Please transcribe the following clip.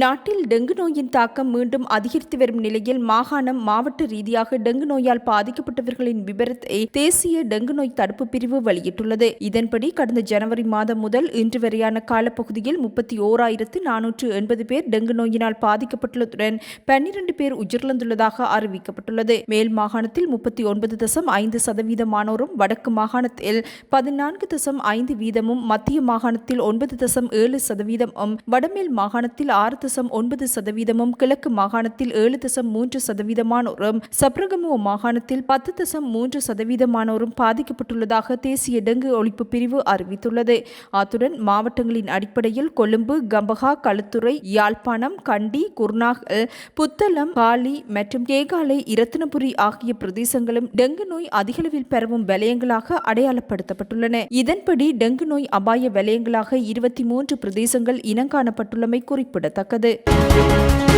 நாட்டில் டெங்கு நோயின் தாக்கம் மீண்டும் அதிகரித்து வரும் நிலையில் மாகாணம் மாவட்ட ரீதியாக டெங்கு நோயால் பாதிக்கப்பட்டவர்களின் விபரத்தை தேசிய டெங்கு நோய் தடுப்பு பிரிவு வெளியிட்டுள்ளது. இதன்படி கடந்த ஜனவரி மாதம் முதல் இன்று வரையான காலப்பகுதியில் முப்பத்தி ஓராயிரத்து நானூற்று எண்பது பேர் டெங்கு நோயினால் பாதிக்கப்பட்டுள்ளதுடன் பன்னிரண்டு பேர் உயிரிழந்துள்ளதாக அறிவிக்கப்பட்டுள்ளது. மேல் மாகாணத்தில் முப்பத்தி ஒன்பது தசம் ஐந்து சதவீதமானோரும் வடக்கு மாகாணத்தில் பதினான்கு தசம் ஐந்து வீதமும் மத்திய மாகாணத்தில் ஒன்பது தசம் ஏழு சதவீதமும் வடமேல் மாகாணத்தில் ஆறு தசம் ஒன்பது சதவீதமும் கிழக்கு மாகாணத்தில் ஏழு தசம் மூன்று சதவீதமானோரும் சப்ரகமுவ மாகாணத்தில் பத்து தசம் மூன்று சதவீதமானோரும் பாதிக்கப்பட்டுள்ளதாக தேசிய டெங்கு ஒழிப்பு பிரிவு அறிவித்துள்ளது. அத்துடன் மாவட்டங்களின் அடிப்படையில் கொழும்பு கம்பகா களுத்துறை யாழ்ப்பாணம் கண்டி குர்நாகல் புத்தளம் பாலி மற்றும் கேகாலை இரத்தினபுரி ஆகிய பிரதேசங்களும் டெங்கு நோய் அதிகளவில் பரவும் வலயங்களாக அடையாளப்படுத்தப்பட்டுள்ளன. இதன்படி டெங்கு நோய் அபாய வலயங்களாக இருபத்தி மூன்று பிரதேசங்கள் இனங்காணப்பட்டுள்ளமை குறிப்பிடத்தக்கது. வருகிறது